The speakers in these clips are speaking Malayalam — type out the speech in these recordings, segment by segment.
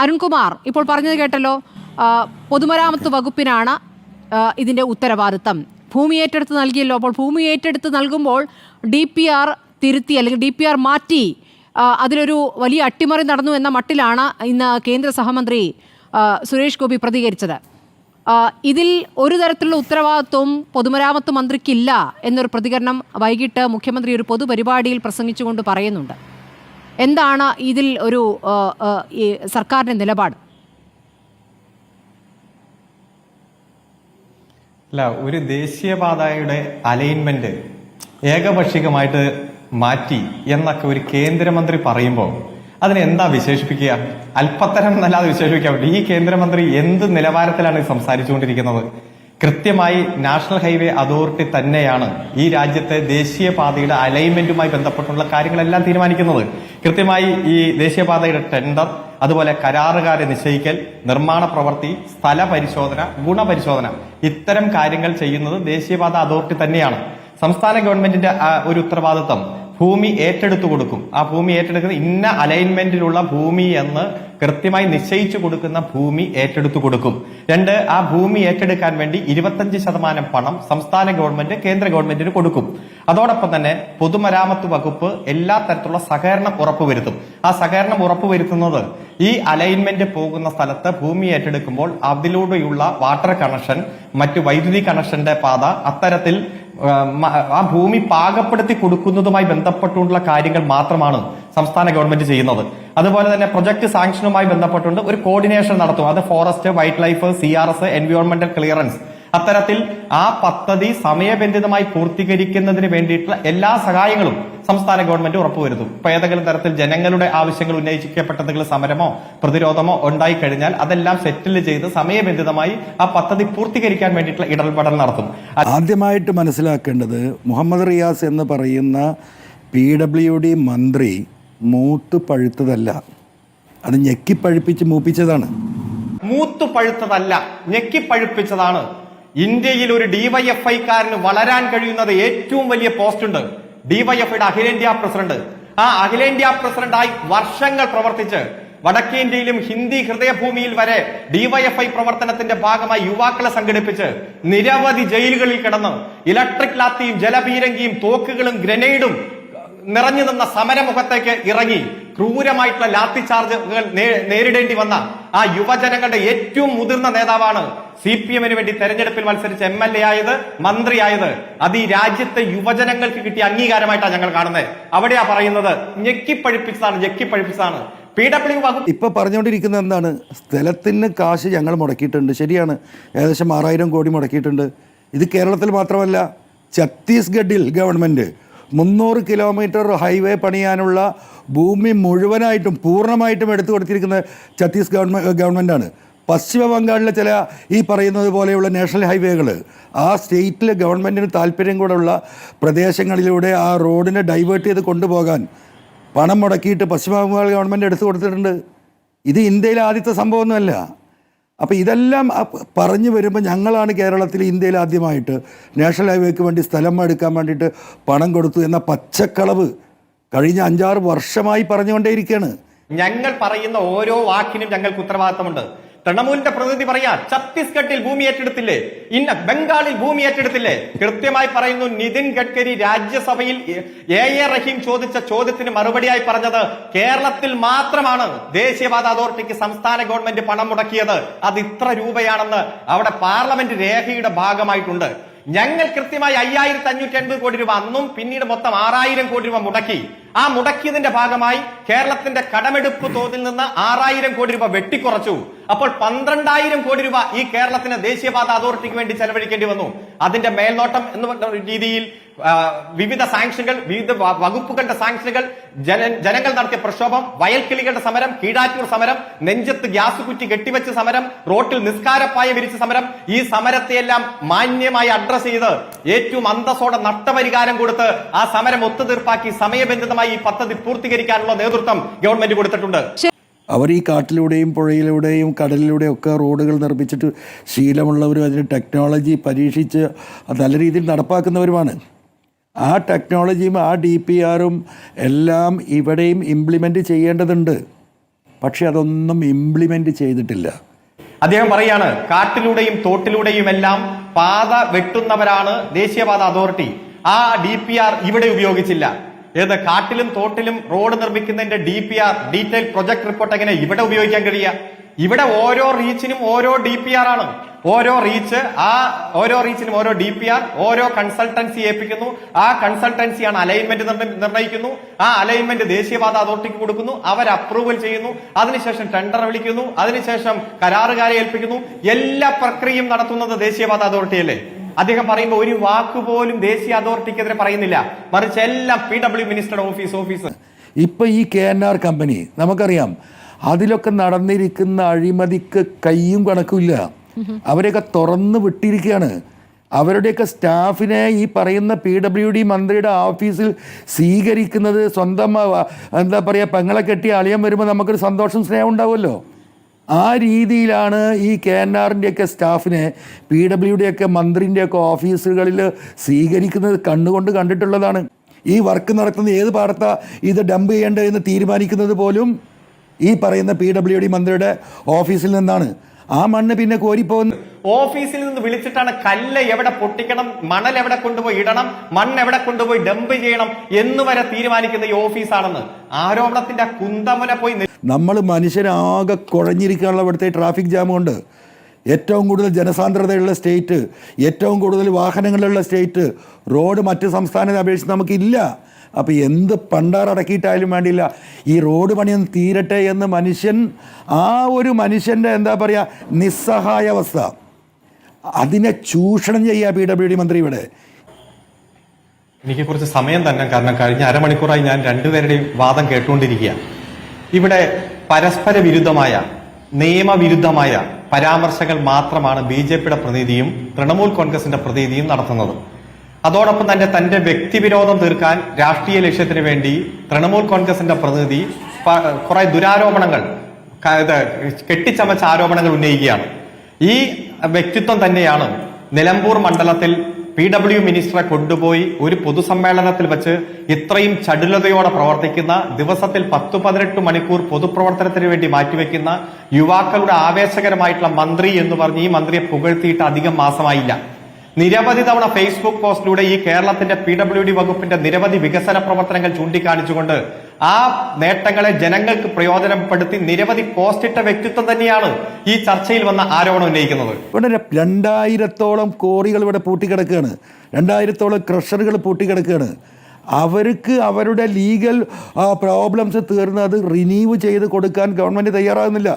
അരുൺകുമാർ ഇപ്പോൾ പറഞ്ഞത് കേട്ടല്ലോ. പൊതുമരാമത്ത് വകുപ്പിനാണ് ഇതിന്റെ ഉത്തരവാദിത്തം. ഭൂമി ഏറ്റെടുത്ത് നൽകിയല്ലോ. അപ്പോൾ ഭൂമി ഏറ്റെടുത്ത് നൽകുമ്പോൾ ഡി പി ആർ തിരുത്തി അല്ലെങ്കിൽ ഡി പി ആർ മാറ്റി അതിലൊരു വലിയ അട്ടിമറി നടന്നു എന്ന മട്ടിലാണ് ഇന്ന് കേന്ദ്ര സഹമന്ത്രി സുരേഷ് ഗോപി പ്രതികരിച്ചത്. ഇതിൽ ഒരു തരത്തിലുള്ള ഉത്തരവാദിത്വം പൊതുമരാമത്ത് മന്ത്രിക്കില്ല എന്നൊരു പ്രതികരണം വൈകിട്ട് മുഖ്യമന്ത്രി ഒരു പൊതുപരിപാടിയിൽ പ്രസംഗിച്ചുകൊണ്ട് പറയുന്നുണ്ട്. എന്താണ് ഇതിൽ ഒരു സർക്കാരിന്റെ നിലപാട്? അല്ല ഒരു ദേശീയപാതയുടെ അലൈൻമെന്റ് ഏകപക്ഷികമായിട്ട് മാറ്റി എന്നൊക്കെ ഒരു കേന്ദ്രമന്ത്രി പറയുമ്പോൾ അതിനെ എന്താ വിശേഷിപ്പിക്കുക? അല്പത്തരം എന്നല്ലാതെ വിശേഷിപ്പിക്കാൻ പറ്റും ഈ കേന്ദ്രമന്ത്രി എന്ത് നിലവാരത്തിലാണ് സംസാരിച്ചുകൊണ്ടിരിക്കുന്നത്? കൃത്യമായി നാഷണൽ ഹൈവേ അതോറിറ്റി തന്നെയാണ് ഈ രാജ്യത്തെ ദേശീയപാതയുടെ അലൈൻമെന്റുമായി ബന്ധപ്പെട്ടുള്ള കാര്യങ്ങളെല്ലാം തീരുമാനിക്കുന്നത്. കൃത്യമായി ഈ ദേശീയപാതയുടെ ടെൻഡർ അതുപോലെ കരാറുകാരെ നിശ്ചയിക്കൽ നിർമ്മാണ പ്രവൃത്തി സ്ഥല പരിശോധന ഗുണപരിശോധന ഇത്തരം കാര്യങ്ങൾ ചെയ്യുന്നത് ദേശീയപാത അതോറിറ്റി തന്നെയാണ്. സംസ്ഥാന ഗവൺമെന്റിന്റെ ഒരു ഉത്തരവാദിത്വം ഭൂമി ഏറ്റെടുത്തു കൊടുക്കും. ആ ഭൂമി ഏറ്റെടുക്കുന്ന ഇന്ന അലൈൻമെന്റിലുള്ള ഭൂമി എന്ന് കൃത്യമായി നിശ്ചയിച്ചു കൊടുക്കുന്ന ഭൂമി ഏറ്റെടുത്തു കൊടുക്കും. രണ്ട് ആ ഭൂമി ഏറ്റെടുക്കാൻ വേണ്ടി ഇരുപത്തഞ്ച് ശതമാനം പണം സംസ്ഥാന ഗവൺമെന്റ് കേന്ദ്ര ഗവൺമെന്റിന് കൊടുക്കും. അതോടൊപ്പം തന്നെ പൊതുമരാമത്ത് വകുപ്പ് എല്ലാ തരത്തിലുള്ള സഹകരണം ഉറപ്പുവരുത്തും. ആ സഹകരണം ഉറപ്പുവരുത്തുന്നത് ഈ അലൈൻമെന്റ് പോകുന്ന സ്ഥലത്ത് ഭൂമി ഏറ്റെടുക്കുമ്പോൾ അതിലൂടെയുള്ള വാട്ടർ കണക്ഷൻ മറ്റു വൈദ്യുതി കണക്ഷന്റെ പാത അത്തരത്തിൽ ആ, ഭൂമി പാകപ്പെടുത്തി കൊടുക്കുന്നതുമായി ബന്ധപ്പെട്ടുള്ള കാര്യങ്ങൾ മാത്രമാണ് സംസ്ഥാന ഗവൺമെന്റ് ചെയ്യുന്നത്. അതുപോലെ തന്നെ പ്രൊജക്ട് സാങ്ഷനുമായി ബന്ധപ്പെട്ടുകൊണ്ട് ഒരു കോർഡിനേഷൻ നടത്തും. അത് forest wildlife C R S എൻവയോൺമെന്റൽ clearance അത്തരത്തിൽ ആ പദ്ധതി സമയബന്ധിതമായി പൂർത്തീകരിക്കുന്നതിന് വേണ്ടിയിട്ടുള്ള എല്ലാ സഹായങ്ങളും സംസ്ഥാന ഗവൺമെന്റ് ഉറപ്പുവരുത്തും. ഇപ്പൊ ഏതെങ്കിലും തരത്തിൽ ജനങ്ങളുടെ ആവശ്യങ്ങൾ ഉന്നയിക്കപ്പെട്ടതെങ്കിലും സമരമോ പ്രതിരോധമോ ഉണ്ടായി കഴിഞ്ഞാൽ അതെല്ലാം സെറ്റിൽ ചെയ്ത് സമയബന്ധിതമായി ആ പദ്ധതി പൂർത്തീകരിക്കാൻ വേണ്ടിയിട്ടുള്ള ഇടപെടൽ നടത്തും. ആദ്യമായിട്ട് മനസ്സിലാക്കേണ്ടത് മുഹമ്മദ് റിയാസ് എന്ന് പറയുന്ന പി ഡബ്ല്യു ഡി മന്ത്രി മൂത്ത് പഴുത്തതല്ല. അത് ഞെക്കിപ്പഴുപ്പിച്ച് മൂപ്പിച്ചതാണ്. മൂത്തു പഴുത്തതല്ല ഞെക്കിപ്പഴുപ്പിച്ചതാണ് ഇന്ത്യയിൽ ഒരു ഡിവൈഎഫ്ഐക്കാരന് വളരാൻ കഴിയുന്നത് ഏറ്റവും വലിയ പോസ്റ്റ് ഉണ്ട്. ഡിവൈഎഫ്ഐയുടെ അഖിലേന്ത്യാ പ്രസിഡന്റ്. ആ അഖിലേന്ത്യാ പ്രസിഡന്റായി വർഷങ്ങൾ പ്രവർത്തിച്ച് വടക്കേന്ത്യയിലും ഹിന്ദി ഹൃദയഭൂമിയിൽ വരെ ഡിവൈഎഫ്ഐ പ്രവർത്തനത്തിന്റെ ഭാഗമായി യുവാക്കളെ സംഘടിപ്പിച്ച് നിരവധി ജയിലുകളിൽ കിടന്ന് ഇലക്ട്രിക് ലാത്തിയും ജലപീരങ്കിയും തോക്കുകളും ഗ്രനേഡും നിറഞ്ഞു നിന്ന സമരമുഖത്തേക്ക് ഇറങ്ങി ക്രൂരമായിട്ടുള്ള ലാത്തി ചാർജുകൾ നേരിടേണ്ടി വന്ന ആ യുവജനങ്ങളുടെ ഏറ്റവും മുതിർന്ന നേതാവാണ് സി പി എമ്മിന് വേണ്ടി തെരഞ്ഞെടുപ്പിൽ മത്സരിച്ച് എം എൽ എ ആയത് മന്ത്രിയായത് അത് ഈ രാജ്യത്തെ യുവജനങ്ങൾക്ക് കിട്ടിയ അംഗീകാരമായിട്ടാണ് ഞങ്ങൾ കാണുന്നത്. അവിടെയാ പറയുന്നത് ഞെക്കിപ്പഴിപ്പിച്ചതാണ് ഞെക്കിപ്പഴിപ്പിച്ചതാണ് പി ഡബ്ല്യു വകുപ്പ് ഇപ്പൊ പറഞ്ഞുകൊണ്ടിരിക്കുന്നത് എന്താണ്? സ്ഥലത്തിന് കാശ് ഞങ്ങൾ മുടക്കിയിട്ടുണ്ട്. ശരിയാണ്. ഏകദേശം ആറായിരം കോടി മുടക്കിയിട്ടുണ്ട്. ഇത് കേരളത്തിൽ മാത്രമല്ല ഛത്തീസ്ഗഡിൽ ഗവൺമെന്റ് മുന്നൂറ് കിലോമീറ്റർ ഹൈവേ പണിയാനുള്ള ഭൂമി മുഴുവനായിട്ടും പൂർണമായിട്ടും എടുത്തു കൊടുത്തിരിക്കുന്നത് ഛത്തീസ് ഗവൺമെന്റ് ഗവൺമെന്റാണ് പശ്ചിമ ബംഗാളിലെ ചില ഈ പറയുന്നത് പോലെയുള്ള നാഷണൽ ഹൈവേകൾ ആ സ്റ്റേറ്റിലെ ഗവൺമെന്റിന് താല്പര്യം കൂടെയുള്ള പ്രദേശങ്ങളിലൂടെ ആ റോഡിനെ ഡൈവേർട്ട് ചെയ്ത് കൊണ്ടുപോകാൻ പണം മുടക്കിയിട്ട് പശ്ചിമ ബംഗാൾ ഗവൺമെന്റ് എടുത്തു കൊടുത്തിട്ടുണ്ട്. ഇത് ഇന്ത്യയിലെ ആദ്യത്തെ സംഭവമൊന്നുമല്ല. അപ്പോൾ ഇതെല്ലാം പറഞ്ഞു വരുമ്പോൾ ഞങ്ങളാണ് കേരളത്തിൽ ഇന്ത്യയിൽ ആദ്യമായിട്ട് നാഷണൽ ഹൈവേക്ക് വേണ്ടി സ്ഥലം എടുക്കാൻ വേണ്ടിയിട്ട് പണം കൊടുത്തു എന്ന പച്ചക്കളവ് കഴിഞ്ഞ അഞ്ചാറ് വർഷമായി പറഞ്ഞുകൊണ്ടേയിരിക്കുകയാണ് ഞങ്ങൾ പറയുന്ന ഓരോ വാക്കിനും ഞങ്ങൾക്ക് ഉത്തരവാദിത്തമുണ്ട്. തൃണമൂലിന്റെ പ്രതിനിധി പറയാ ഛത്തീസ്ഗഡിൽ ഭൂമി ഏറ്റെടുത്തില്ലേ? ഇന്ന ബംഗാളിൽ ഭൂമി ഏറ്റെടുത്തില്ലേ? കൃത്യമായി പറയുന്നു നിതിൻ ഗഡ്കരി രാജ്യസഭയിൽ എ എ റഹീം ചോദിച്ച ചോദ്യത്തിന് മറുപടിയായി പറഞ്ഞത് കേരളത്തിൽ മാത്രമാണ് ദേശീയപാത അതോറിറ്റിക്ക് സംസ്ഥാന ഗവൺമെന്റ് പണം മുടക്കിയത്. അത് ഇത്ര രൂപയാണെന്ന് അവിടെ പാർലമെന്റ് രേഖയുടെ ഭാഗമായിട്ടുണ്ട്. ഞങ്ങൾ കൃത്യമായി അയ്യായിരത്തി അഞ്ഞൂറ്റി എൺപത് കോടി രൂപ അന്നും പിന്നീട് മൊത്തം ആറായിരം കോടി രൂപ മുടക്കി. ആ മുടക്കിയതിന്റെ ഭാഗമായി കേരളത്തിന്റെ കടമെടുപ്പ് തോതിൽ നിന്ന് ആറായിരം കോടി രൂപ വെട്ടിക്കുറച്ചു. അപ്പോൾ പന്ത്രണ്ടായിരം കോടി രൂപ ഈ കേരളത്തിന് ദേശീയപാത അതോറിറ്റിക്ക് വേണ്ടി ചെലവഴിക്കേണ്ടി വന്നു. അതിന്റെ മേൽനോട്ടം എന്ന രീതിയിൽ വിവിധ സാങ്ഷനുകൾ വിവിധ വകുപ്പുകളുടെ സാങ്ഷനുകൾ ജനങ്ങൾ നടത്തിയ പ്രക്ഷോഭം വയൽക്കിളികളുടെ സമരം കീഴാറ്റൂർ സമരം നെഞ്ചത്ത് ഗ്യാസ് കുറ്റി കെട്ടിവെച്ച സമരം റോട്ടിൽ നിസ്കാരപ്പായ വിരിച്ച സമരം ഈ സമരത്തെയെല്ലാം മാന്യമായി അഡ്രസ് ചെയ്ത് ഏറ്റവും അന്തസ്സോടെ നഷ്ടപരിഹാരം കൊടുത്ത് ആ സമരം ഒത്തുതീർപ്പാക്കി സമയബന്ധിതമായി ഈ പദ്ധതി പൂർത്തീകരിക്കാനുള്ള നേതൃത്വം ഗവൺമെന്റ് കൊടുത്തിട്ടുണ്ട്. അവർ ഈ കാട്ടിലൂടെയും പുഴയിലൂടെയും കടലിലൂടെയും ഒക്കെ റോഡുകൾ നിർമ്മിച്ചിട്ട് ശീലമുള്ളവരും അതിന് ടെക്നോളജി പരീക്ഷിച്ച് നല്ല രീതിയിൽ നടപ്പാക്കുന്നവരുമാണ്. ആ ടെക്നോളജിയും ആ ഡി പി ആറും എല്ലാം ഇവിടെയും ഇംപ്ലിമെന്റ് ചെയ്യേണ്ടതുണ്ട്. പക്ഷെ അതൊന്നും ഇംപ്ലിമെന്റ് ചെയ്തിട്ടില്ല. അദ്ദേഹം പറയാണ് കാട്ടിലൂടെയും തോട്ടിലൂടെയും എല്ലാം പാത വെട്ടുന്നവരാണ് ദേശീയപാത അതോറിറ്റി. ആ ഡി പി ആർ ഇവിടെ ഉപയോഗിച്ചില്ല. ഏത് കാട്ടിലും തോട്ടിലും road നിർമ്മിക്കുന്നതിന്റെ D P R detail project report എങ്ങനെ ഇവിടെ ഉപയോഗിക്കാൻ കഴിയുക? ഇവിടെ ഓരോ റീച്ചിനും ഓരോ ഡി പി ആർ ആണ്. ഓരോ റീച്ച് ആ ഓരോ റീച്ചിനും ഓരോ ഡി പി ആർ ഓരോ കൺസൾട്ടൻസി ഏൽപ്പിക്കുന്നു. ആ കൺസൾട്ടൻസിയാണ് അലൈൻമെന്റ് നിർണയിക്കുന്നു ആ അലൈൻമെന്റ് ദേശീയപാത അതോറിറ്റിക്ക് കൊടുക്കുന്നു. അവർ അപ്രൂവൽ ചെയ്യുന്നു. അതിനുശേഷം ടെൻഡർ വിളിക്കുന്നു. അതിനുശേഷം കരാറുകാരെ ഏൽപ്പിക്കുന്നു. എല്ലാ പ്രക്രിയയും നടത്തുന്നത് ദേശീയപാത അതോറിറ്റിയല്ലേ അദ്ദേഹം പറയുമ്പോൾ ഒരു വാക്ക് പോലും ദേശീയ അതോറിറ്റിക്കെതിരെ പറയുന്നില്ല. മറിച്ച് എല്ലാം പി ഡബ്ല്യു മിനിസ്റ്ററുടെ ഓഫീസ് ഓഫീസ് ഇപ്പൊ ഈ കെ എൻ ആർ കമ്പനി നമുക്കറിയാം അതിലൊക്കെ നടന്നിരിക്കുന്ന അഴിമതിക്ക് കയ്യും കണക്കുമില്ല. അവരെയൊക്കെ തുറന്നു വിട്ടിരിക്കുകയാണ്. അവരുടെയൊക്കെ സ്റ്റാഫിനെ ഈ പറയുന്ന പി ഡബ്ല്യു ഡി മന്ത്രിയുടെ ഓഫീസിൽ സ്വീകരിക്കുന്നത് സ്വന്തം എന്താ പറയുക പെങ്ങളെ കെട്ടി അളിയം വരുമ്പോൾ നമുക്കൊരു സന്തോഷം സ്നേഹം ഉണ്ടാവുമല്ലോ. ആ രീതിയിലാണ് ഈ കെ എൻ ആറിന്റെയൊക്കെ സ്റ്റാഫിനെ പി ഡബ്ല്യുഡിയൊക്കെ മന്ത്രിന്റെയൊക്കെ ഓഫീസുകളിൽ സ്വീകരിക്കുന്നത് കണ്ണുകൊണ്ട് കണ്ടിട്ടുള്ളതാണ്. ഈ വർക്ക് നടത്തുന്ന ഏത് പാടത്താ ഇത് ഡംപ് ചെയ്യേണ്ടത് എന്ന് തീരുമാനിക്കുന്നത് പോലും ഈ പറയുന്ന പി ഡബ്ല്യു ഡി മന്ത്രിയുടെ ഓഫീസിൽ നിന്നാണ്. ആ മണ്ണ് പിന്നെ കോരിപ്പോകുന്ന ഓഫീസിൽ നിന്ന് വിളിച്ചിട്ടാണ് കല്ല് എവിടെ പൊട്ടിക്കണം മണൽ എവിടെ കൊണ്ടുപോയി ഇടണം മണ്ണ് എവിടെ കൊണ്ടുപോയി ഡംപ് ചെയ്യണം എന്നുവരെ തീരുമാനിക്കുന്ന ഈ ഓഫീസാണെന്ന്. ആരോപണത്തിന്റെ കുന്തമുല പോയി നമ്മൾ മനുഷ്യരാകെ കുഴഞ്ഞിരിക്കാനുള്ള ഇവിടുത്തെ ട്രാഫിക് ജാം കൊണ്ട് ഏറ്റവും കൂടുതൽ ജനസാന്ദ്രതയുള്ള സ്റ്റേറ്റ് ഏറ്റവും കൂടുതൽ വാഹനങ്ങളുള്ള സ്റ്റേറ്റ് റോഡ് മറ്റ് സംസ്ഥാനത്തെ അപേക്ഷിച്ച് നമുക്കില്ല. അപ്പോൾ എന്ത് പണ്ടാറടക്കിയിട്ടായാലും വേണ്ടിയില്ല. ഈ റോഡ് പണിയൊന്ന് തീരട്ടെ എന്ന് മനുഷ്യൻ ആ ഒരു മനുഷ്യന്റെ എന്താ പറയുക നിസ്സഹായാവസ്ഥ അതിനെ ചൂഷണം ചെയ്യുക പി ഡബ്ല്യു ഡി മന്ത്രി ഇവിടെ. എനിക്ക് കുറച്ച് സമയം തന്നെ കാരണം കഴിഞ്ഞ അരമണിക്കൂറായി ഞാൻ രണ്ടുപേരുടെയും വാദം കേട്ടുകൊണ്ടിരിക്കുക ഇവിടെ പരസ്പര വിരുദ്ധമായ നിയമവിരുദ്ധമായ പരാമർശങ്ങൾ മാത്രമാണ് ബി ജെ പിയുടെ പ്രതിനിധിയും തൃണമൂൽ കോൺഗ്രസിന്റെ പ്രതിനിധിയും നടത്തുന്നത്. അതോടൊപ്പം തന്നെ തന്റെ വ്യക്തിവിരോധം തീർക്കാൻ രാഷ്ട്രീയ ലക്ഷ്യത്തിന് വേണ്ടി തൃണമൂൽ കോൺഗ്രസിന്റെ പ്രതിനിധി കുറെ ദുരാരോപണങ്ങൾ കെട്ടിച്ചമച്ച ആരോപണങ്ങൾ ഉന്നയിക്കുകയാണ്. ഈ വ്യക്തിത്വം തന്നെയാണ് നിലമ്പൂർ മണ്ഡലത്തിൽ പി ഡബ്ല്യു മിനിസ്റ്ററെ കൊണ്ടുപോയി ഒരു പൊതുസമ്മേളനത്തിൽ വെച്ച് ഇത്രയും ചടുലതയോടെ പ്രവർത്തിക്കുന്ന ദിവസത്തിൽ പത്തു പതിനെട്ട് മണിക്കൂർ പൊതുപ്രവർത്തനത്തിന് വേണ്ടി മാറ്റിവെക്കുന്ന യുവാക്കളുടെ ആവേശകരമായിട്ടുള്ള മന്ത്രി എന്ന് പറഞ്ഞ് ഈ മന്ത്രിയെ പുകഴ്ത്തിയിട്ട് അധികം മാസമായില്ല. നിരവധി തവണ ഫേസ്ബുക്ക് പോസ്റ്റിലൂടെ ഈ കേരളത്തിന്റെ പി ഡബ്ല്യു ഡി വകുപ്പിന്റെ നിരവധി വികസന പ്രവർത്തനങ്ങൾ ചൂണ്ടിക്കാണിച്ചുകൊണ്ട് ആ നേട്ടങ്ങളെ ജനങ്ങൾക്ക് പ്രയോജനപ്പെടുത്തി നിരവധി പോസ്റ്റിട്ട വ്യക്തിത്വം തന്നെയാണ് ഈ ചർച്ചയിൽ വന്ന ആരോപണം ഉന്നയിക്കുന്നത്. ഇവിടെ രണ്ടായിരത്തോളം കോറികൾ ഇവിടെ പൂട്ടിക്കിടക്കുകയാണ്. രണ്ടായിരത്തോളം ക്രഷറുകൾ പൂട്ടിക്കിടക്കുകയാണ്. അവർക്ക് അവരുടെ ലീഗൽ പ്രോബ്ലംസ് തീർന്ന് അത് റിനീവ് ചെയ്ത് കൊടുക്കാൻ ഗവൺമെന്റ് തയ്യാറാകുന്നില്ല.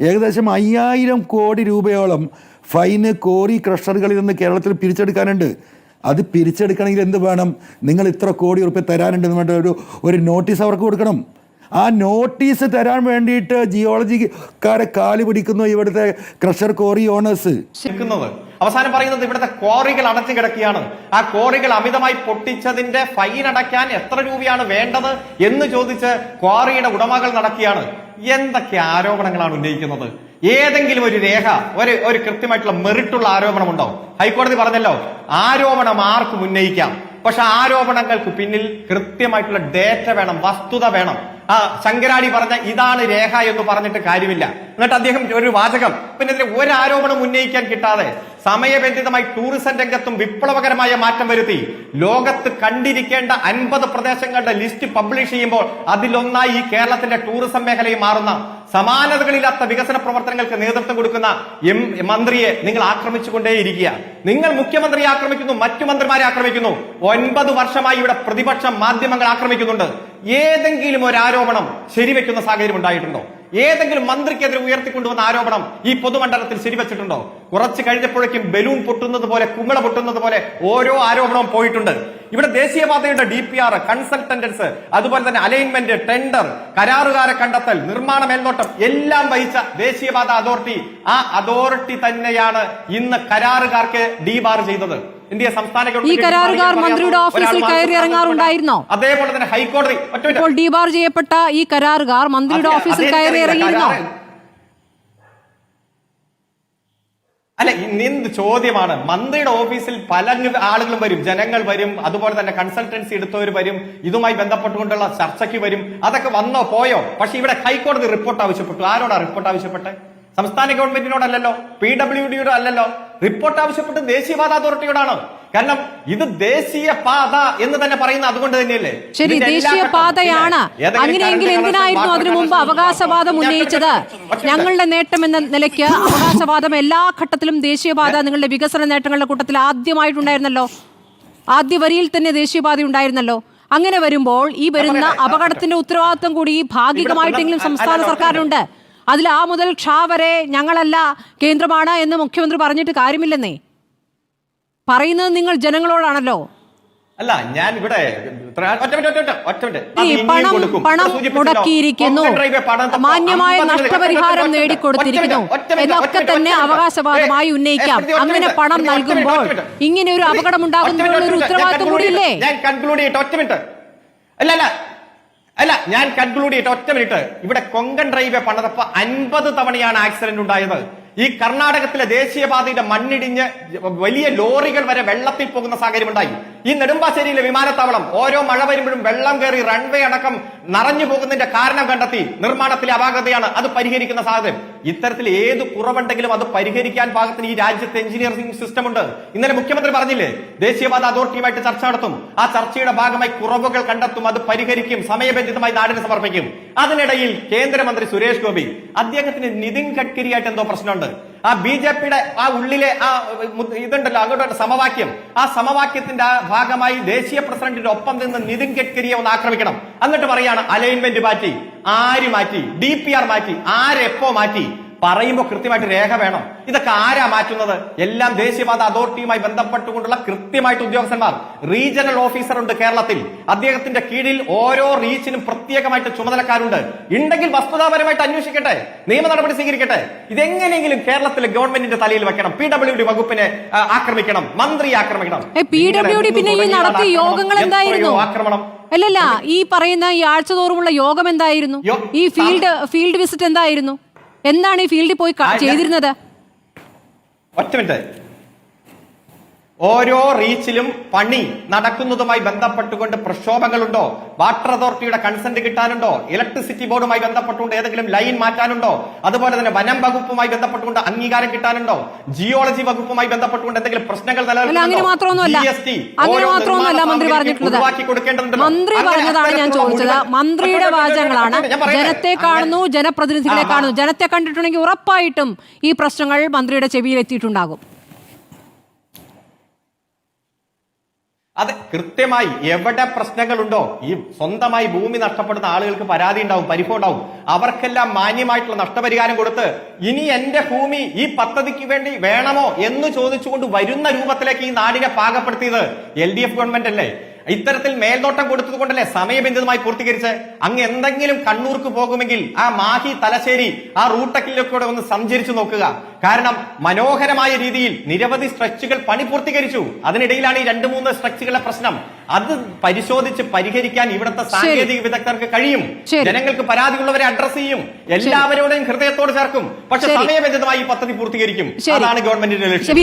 ഏകദേശം അയ്യായിരം കോടി രൂപയോളം ഫൈന് കോറി ക്രഷറുകളിൽ നിന്ന് കേരളത്തിൽ പിരിച്ചെടുക്കാനുണ്ട്. അത് പിരിച്ചെടുക്കണമെങ്കിൽ എന്ത് വേണം? നിങ്ങൾ ഇത്ര കോടി ഉറുപ്പ്യ തരാനുണ്ടെന്ന് വേണ്ട ഒരു ഒരു നോട്ടീസ് അവർക്ക് കൊടുക്കണം. ആ നോട്ടീസ് തരാൻ വേണ്ടിയിട്ട് ജിയോളജിക്കാരെ കാൽ പിടിക്കുന്നു ഇവിടുത്തെ ക്രഷർ കോറി ഓണേഴ്സ് അവസാനം പറയുന്നത് ഇവിടുത്തെ ക്വാറികൾ അടച്ചു കിടക്കുകയാണ്. ആ കോറികൾ അമിതമായി പൊട്ടിച്ചതിന്റെ ഫൈൻ അടയ്ക്കാൻ എത്ര രൂപയാണ് വേണ്ടത് എന്ന് ചോദിച്ച് ക്വാറിയുടെ ഉടമകൾ നടക്കുകയാണ്. എന്തൊക്കെ ആരോപണങ്ങളാണ് ഉന്നയിക്കുന്നത്? ഏതെങ്കിലും ഒരു രേഖ ഒരു ഒരു കൃത്യമായിട്ടുള്ള മെറിറ്റുള്ള ആരോപണമുണ്ടോ ഹൈക്കോടതി പറഞ്ഞല്ലോ ആരോപണം ആർക്കും ഉന്നയിക്കാം. പക്ഷെ ആരോപണങ്ങൾക്ക് പിന്നിൽ കൃത്യമായിട്ടുള്ള ഡേറ്റ വേണം വസ്തുത വേണം. ആ ശങ്കരാടി പറഞ്ഞ ഇതാണ് രേഖ എന്ന് പറഞ്ഞിട്ട് കാര്യമില്ല. എന്നിട്ട് അദ്ദേഹം ഒരു വാചകം പിന്നെ ഒരു ആരോപണം ഉന്നയിക്കാൻ കിട്ടാതെ സമയബന്ധിതമായി ടൂറിസം രംഗത്തും വിപ്ലവകരമായ മാറ്റം വരുത്തി. ലോകത്ത് കണ്ടിരിക്കേണ്ട അൻപത് പ്രദേശങ്ങളുടെ ലിസ്റ്റ് പബ്ലിഷ് ചെയ്യുമ്പോൾ അതിലൊന്നായി ഈ കേരളത്തിന്റെ ടൂറിസം മേഖലയും മാറുന്ന സമാനതകളില്ലാത്ത വികസന പ്രവർത്തനങ്ങൾക്ക് നേതൃത്വം കൊടുക്കുന്ന എം മന്ത്രിയെ നിങ്ങൾ ആക്രമിച്ചുകൊണ്ടേയിരിക്കുക. നിങ്ങൾ മുഖ്യമന്ത്രിയെ ആക്രമിക്കുന്നു മറ്റു മന്ത്രിമാരെ ആക്രമിക്കുന്നു. ഒൻപത് വർഷമായി ഇവിടെ പ്രതിപക്ഷം മാധ്യമങ്ങൾ ആക്രമിക്കുന്നുണ്ട്. ഏതെങ്കിലും ഒരു ആരോപണം ശരിവെക്കുന്ന സാഹചര്യം ഉണ്ടായിട്ടുണ്ടോ? ഏതെങ്കിലും മന്ത്രിക്കെതിരെ ഉയർത്തിക്കൊണ്ടുവന്ന ആരോപണം ഈ പൊതുമണ്ഡലത്തിൽ ശരിവെച്ചിട്ടുണ്ടോ? കുറച്ച് കഴിഞ്ഞപ്പോഴേക്കും ബലൂൺ പൊട്ടുന്നത് പോലെ കുമിള പൊട്ടുന്നത് പോലെ ഓരോ ആരോപണവും പോയിട്ടുണ്ട്. ഇവിടെ ദേശീയപാതയുടെ ഡി പി ആർ കൺസൾട്ടന്റ്സ് അതുപോലെ തന്നെ അലൈൻമെന്റ് ടെൻഡർ കരാറുകാരെ കണ്ടെത്തൽ നിർമ്മാണ മേൽനോട്ടം എല്ലാം വഹിച്ച ദേശീയപാത അതോറിറ്റി. ആ അതോറിറ്റി തന്നെയാണ് ഇന്ന് കരാറുകാർക്ക് ഡീബാർ ചെയ്തത്. ഇന്ത്യ സംസ്ഥാന ഈ കരാറുകാർ മന്ത്രിയുടെ ഓഫീസിൽ കയറി ഇറങ്ങാറുണ്ടായിരുന്നോ? അതേപോലെ തന്നെ ഹൈക്കോടതി. ഇപ്പോൾ ഡിബാർ ചെയ്യപ്പെട്ട ഈ കരാറുകാർ മന്ത്രിയുടെ ഓഫീസിൽ കയറി. ഇറങ്ങിയിരുന്നോ? അല്ല എന്ത് ചോദ്യമാണ്. മന്ത്രിയുടെ ഓഫീസിൽ പല ആളുകളും വരും. ജനങ്ങൾ വരും. അതുപോലെ തന്നെ കൺസൾട്ടൻസി എടുത്തവർ വരും. ഇതുമായി ബന്ധപ്പെട്ടുകൊണ്ടുള്ള ചർച്ചയ്ക്ക് വരും. അതൊക്കെ വന്നോ പോയോ? പക്ഷെ ഇവിടെ ഹൈക്കോടതി റിപ്പോർട്ട് ആവശ്യപ്പെട്ടു. ആരോടാ റിപ്പോർട്ട് ആവശ്യപ്പെട്ടെ സംസ്ഥാന ഗവൺമെന്റിനോടല്ലല്ലോ പി ഡബ്ല്യു ഡിയുടെ അല്ലല്ലോ റിപ്പോർട്ട് ആവശ്യപ്പെട്ട് ദേശീയപാത അതോറിറ്റിയോടാണ്? കാരണം ഇത് ദേശീയ പാത എന്ന് തന്നെ പറയുന്ന അതുകൊണ്ട് തന്നെയല്ലേ? ശരി ദേശീയ പാതയാണ് അങ്ങനെയെങ്കിൽ എന്തിനായിരുന്നു അതിനു മുമ്പ് അവകാശവാദം ഉന്നയിച്ചത്? ഞങ്ങളുടെ നേട്ടം എന്ന നിലയ്ക്ക് അവകാശവാദം എല്ലാ ഘട്ടത്തിലും ദേശീയപാത നിങ്ങളുടെ വികസന നേട്ടങ്ങളുടെ കൂട്ടത്തിൽ ആദ്യമായിട്ടുണ്ടായിരുന്നല്ലോ. ആദ്യ വരിയിൽ തന്നെ ദേശീയപാത ഉണ്ടായിരുന്നല്ലോ. അങ്ങനെ വരുമ്പോൾ ഈ വരുന്ന അപകടത്തിന്റെ ഉത്തരവാദിത്വം കൂടി ഭാഗികമായിട്ടെങ്കിലും സംസ്ഥാന സർക്കാരിനുണ്ട്. അതിൽ ആ മുതൽ ക്ഷാ വരെ ഞങ്ങളല്ല കേന്ദ്രമാണ് എന്ന് മുഖ്യമന്ത്രി പറഞ്ഞിട്ട് കാര്യമില്ലെന്നേ. പറയുന്നത് നിങ്ങൾ ജനങ്ങളോടാണല്ലോ. അല്ല ഞാൻ ഇവിടെ പണം. പണം മുടക്കിയിരിക്കുന്നു. മാന്യമായ നഷ്ടപരിഹാരം നേടിക്കൊടുത്തിരിക്കുന്നു. എന്നൊക്കെ തന്നെ അവകാശവാദമായി ഉന്നയിക്കാം. അങ്ങനെ പണം നൽകുമ്പോൾ. ഇങ്ങനെ ഒരു അപകടം ഉണ്ടാകുന്ന ഒരു ഉത്തരവാദിത്വം കൂടിയില്ലേ? ഞാൻ കൺക്ലൂഡ് ചെയ്യട്ടെ. ഒറ്റ മിനിറ്റ്. അല്ല അല്ല. അല്ല ഞാൻ കൺക്ലൂഡ് ചെയ്യട്ടെ ഒറ്റ മിനിറ്റ് ഇവിടെ കൊങ്കൺ റെയിൽവേ പണിതപ്പോ അൻപത് തവണയാണ് ആക്സിഡന്റ് ഉണ്ടായത്. ഈ കർണാടകത്തിലെ ദേശീയപാതയുടെ മണ്ണിടിഞ്ഞ് വലിയ ലോറികൾ വരെ വെള്ളത്തിൽ പോകുന്ന സാഹചര്യം ഉണ്ടായി. ഈ നെടുമ്പാശ്ശേരിയിലെ വിമാനത്താവളം ഓരോ മഴ വരുമ്പോഴും വെള്ളം കയറി റൺവേ അടക്കം നിറഞ്ഞു പോകുന്നതിന്റെ കാരണം കണ്ടെത്തി നിർമ്മാണത്തിലെ അപാകതയാണ് അത് പരിഹരിക്കുന്ന സാഹചര്യം. ഇത്തരത്തിൽ ഏത് കുറവുണ്ടെങ്കിലും അത് പരിഹരിക്കാൻ പാകത്തിന് ഈ രാജ്യത്തെ എഞ്ചിനീയറിംഗ് സിസ്റ്റം ഉണ്ട്. ഇന്നലെ മുഖ്യമന്ത്രി പറഞ്ഞില്ലേ ദേശീയപാത അതോറിറ്റിയുമായിട്ട് ചർച്ച നടത്തും. ആ ചർച്ചയുടെ ഭാഗമായി കുറവുകൾ കണ്ടെത്തും അത് പരിഹരിക്കും സമയബന്ധിതമായി നാടിന് സമർപ്പിക്കും. അതിനിടയിൽ കേന്ദ്രമന്ത്രി സുരേഷ് ഗോപി അദ്ദേഹത്തിന് നിതിൻ ഗഡ്കരിയായിട്ട് എന്തോ പ്രശ്നമുണ്ട്. ആ ബി ജെ പിയുടെ ആ ഉള്ളിലെ ആ ഇതുണ്ടല്ലോ അങ്ങോട്ട് സമവാക്യം. ആ സമവാക്യത്തിന്റെ ആ ഭാഗമായി ദേശീയ പ്രസിഡന്റിന്റെ ഒപ്പം നിന്ന് നിതിൻ ഗഡ്കരിയെ ഒന്ന് ആക്രമിക്കണം. എന്നിട്ട് പറയാണ് അലൈൻമെന്റ് മാറ്റി ആര് മാറ്റി? ഡി പി ആർ മാറ്റി ആരെപ്പോ മാറ്റി? പറയുമ്പോൾ കൃത്യമായിട്ട് രേഖ വേണം. ഇതൊക്കെ ആരാ മാറ്റുന്നത്? എല്ലാം ദേശീയപാത അതോറിറ്റിയുമായി ബന്ധപ്പെട്ടുകൊണ്ടുള്ള കൃത്യമായിട്ട് ഉദ്യോഗസ്ഥന്മാർ. റീജിയണൽ ഓഫീസർ ഉണ്ട് കേരളത്തിൽ. അദ്ദേഹത്തിന്റെ കീഴിൽ ഓരോ റീച്ചിനും പ്രത്യേകമായിട്ട് ചുമതലക്കാരുണ്ട്. ഉണ്ടെങ്കിൽ വസ്തുതാപരമായിട്ട് അന്വേഷിക്കട്ടെ. നിയമ നടപടി സ്വീകരിക്കട്ടെ. ഇതെങ്ങനെയെങ്കിലും കേരളത്തിലെ ഗവൺമെന്റിന്റെ തലയിൽ വെക്കണം. പി ഡബ്ല്യു ഡി വകുപ്പിനെ ആക്രമിക്കണം. മന്ത്രി ആക്രമിക്കണം. ഏ, പി ഡബ്ല്യു ഡി പിന്നെ ഈ നടത്തിയ യോഗങ്ങൾ എന്തായിരുന്നു? ആക്രമണം. അല്ലല്ല ഈ പറയുന്ന ഈ ആഴ്ച തോറുമുള്ള യോഗം എന്തായിരുന്നു? ഈ ഫീൽഡ് ഫീൽഡ് വിസിറ്റ് എന്തായിരുന്നു? എന്താണ് ഈ ഫീൽഡിൽ പോയി ചെയ്തിരുന്നത്? ഒറ്റ മിനിറ്റ്. ഓരോ റീച്ചിലും പണി നടക്കുന്നതുമായി ബന്ധപ്പെട്ടുകൊണ്ട് പ്രക്ഷോഭങ്ങളുണ്ടോ? വാട്ടർ അതോറിറ്റിയുടെ കൺസെന്റ് കിട്ടാനുണ്ടോ? ഇലക്ട്രിസിറ്റി ബോർഡുമായി ബന്ധപ്പെട്ടുകൊണ്ട് ഏതെങ്കിലും ലൈൻ മാറ്റാനുണ്ടോ? അതുപോലെ തന്നെ വനം വകുപ്പുമായി ബന്ധപ്പെട്ടുകൊണ്ട് അംഗീകാരം കിട്ടാനുണ്ടോ? ജിയോളജി വകുപ്പുമായി ബന്ധപ്പെട്ടുകൊണ്ട് എന്തെങ്കിലും പ്രശ്നങ്ങൾ പറഞ്ഞിട്ടുള്ളത്. മന്ത്രി പറഞ്ഞതാണ് ഞാൻ ചോദിച്ചത്. മന്ത്രിയുടെ വാചകങ്ങളാണ്. ജനത്തെ കാണുന്നു ജനപ്രതിനിധികളെ കാണുന്നു. ജനത്തെ കണ്ടിട്ടുണ്ടെങ്കിൽ ഉറപ്പായിട്ടും ഈ പ്രശ്നങ്ങൾ മന്ത്രിയുടെ ചെവിയിൽ എത്തിയിട്ടുണ്ടാകും. അതെ കൃത്യമായി എവിടെ പ്രശ്നങ്ങളുണ്ടോ ഈ സ്വന്തമായി ഭൂമി നഷ്ടപ്പെടുന്ന ആളുകൾക്ക് പരാതി ഉണ്ടാവും പരിഭവം ഉണ്ടാവും. അവർക്കെല്ലാം മാന്യമായിട്ടുള്ള നഷ്ടപരിഹാരം കൊടുത്ത് ഇനി എന്റെ ഭൂമി ഈ പദ്ധതിക്ക് വേണ്ടി വേണമോ എന്ന് ചോദിച്ചുകൊണ്ട് വരുന്ന രൂപത്തിലേക്ക് ഈ നാടിനെ പാകപ്പെടുത്തിയത് എൽ ഡി എഫ് ഗവൺമെന്റ് അല്ലേ? ഇത്തരത്തിൽ മേൽനോട്ടം കൊടുത്തത് കൊണ്ടല്ലേ സമയബന്ധിതമായി പൂർത്തീകരിച്ച്? അങ്ങ് എന്തെങ്കിലും കണ്ണൂർക്ക് പോകുമെങ്കിൽ ആ മാഹി തലശ്ശേരി ആ റൂട്ടക്കിലൊക്കെ ഒന്ന് സഞ്ചരിച്ചു നോക്കുക. കാരണം മനോഹരമായ രീതിയിൽ നിരവധി സ്ട്രെച്ചുകൾ പണി പൂർത്തീകരിച്ചു. അതിനിടയിലാണ് ഈ രണ്ട് മൂന്ന് സ്ട്രെച്ചുകളുടെ പ്രശ്നം. അത് പരിശോധിച്ച് പരിഹരിക്കാൻ ഇവിടുത്തെ സാങ്കേതിക വിദഗ്ധർക്ക് കഴിയും. ജനങ്ങൾക്ക് പരാതിയുള്ളവരെ അഡ്രസ് ചെയ്യും. എല്ലാവരോടും ഹൃദയത്തോട് ചേർക്കും. പക്ഷെ സമയബന്ധിതമായി ഈ പദ്ധതി പൂർത്തീകരിക്കും. അതാണ് ഗവൺമെന്റിന്റെ ലക്ഷ്യം.